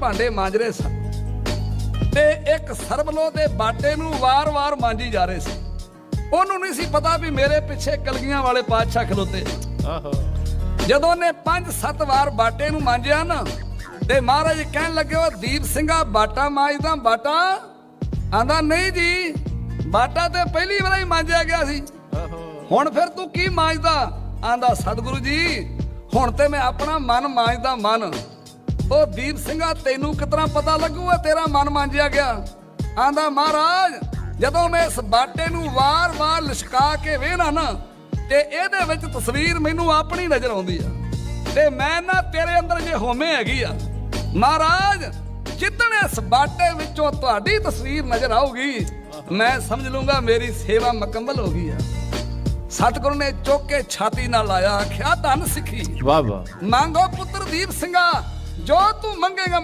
ਭਾਂਡੇ ਮਾਂਜ ਰਹੇ ਸਨ ਤੇ ਇੱਕ ਸਰਬਲੋ ਦੇ ਬਾਟੇ ਨੂੰ ਵਾਰ-ਵਾਰ ਮਾਂਜੀ ਜਾ ਰਹੇ ਸੀ। ਉਹਨੂੰ ਨਹੀਂ ਸੀ ਪਤਾ ਵੀ ਮੇਰੇ ਪਿੱਛੇ ਕਲਗੀਆਂ ਵਾਲੇ ਪਾਤਸ਼ਾਹ ਖਲੋਤੇ ਆਹੋ। ਜਦੋਂ ਨੇ 5-7 ਵਾਰ ਬਾਟੇ ਨੂੰ ਮਾਂਜਿਆ ਨਾ ਤੇ ਮਹਾਰਾਜ ਕਹਿਣ ਲੱਗੇ ਉਹ ਦੀਪ ਸਿੰਘਾ ਬਾਟਾ ਮਾਂਜਦਾ ਬਾਟਾ? ਆਂਦਾ ਨਹੀਂ ਜੀ ਬਾਟਾ ਤੇ ਪਹਿਲੀ ਵਾਰ ਹੀ ਮਾਂਜਿਆ ਗਿਆ ਸੀ। ਆਹੋ। ਹੁਣ ਫਿਰ ਤੂੰ ਕੀ ਮਾਂਜਦਾ? ਆਂਦਾ ਸਤਿਗੁਰੂ ਜੀ ਹੁਣ ਤੇ ਮੈਂ ਆਪਣਾ ਮਨ ਮਾਂਜਦਾ ਮਨ। ਉਹ ਦੀਪ ਸਿੰਘਾ ਤੈਨੂੰ ਕਿਤਨਾ ਪਤਾ ਲੱਗੂਗਾ ਤੇਰਾ ਮਨ ਮਾਂਜਿਆ ਗਿਆ। ਆਂਦਾ ਮਹਾਰਾਜ ਜਦੋਂ ਮੈਂ ਇਸ ਬਾਟੇ ਨੂੰ ਵਾਰ-ਵਾਰ ਲਿਸ਼ਕਾ ਕੇ ਵੇਖਣਾ ਨਾ ਤੇ ਇਹਦੇ ਵਿੱਚ ਤਸਵੀਰ ਮੈਨੂੰ ਆਪਣੀ ਨਜ਼ਰ ਆਉਂਦੀ ਆ। ਤੇ ਮੈਂ ਨਾ ਤੇਰੇ ਅੰਦਰ ਜੇ ਹੋਮੇ ਹੈਗੀ ਆ ਮਹਾਰਾਜ ਜਿੱਦਣ ਇਸ ਬਾਟੇ ਵਿੱਚੋਂ ਤੁਹਾਡੀ ਤਸਵੀਰ ਨਜ਼ਰ ਆਊਗੀ ਮੈਂ ਸਮਝ ਲੂੰਗਾ ਮੇਰੀ ਸੇਵਾ ਮੁਕੰਮਲ ਹੋ ਗਈ ਆ। ਸਤਿਗੁਰੂ ਨੇ ਚੁੱਕ ਕੇ ਛਾਤੀ ਨਾਲ ਲਾਇਆ ਆਖਿਆ ਧੰਨ ਸਿੱਖੀ। ਵਾਹ ਵਾਹ। ਮੰਗੋ ਪੁੱਤਰ ਦੀਪ ਸਿੰਘਾ ਜੋ ਤੂੰ ਮੰਗੇਗਾ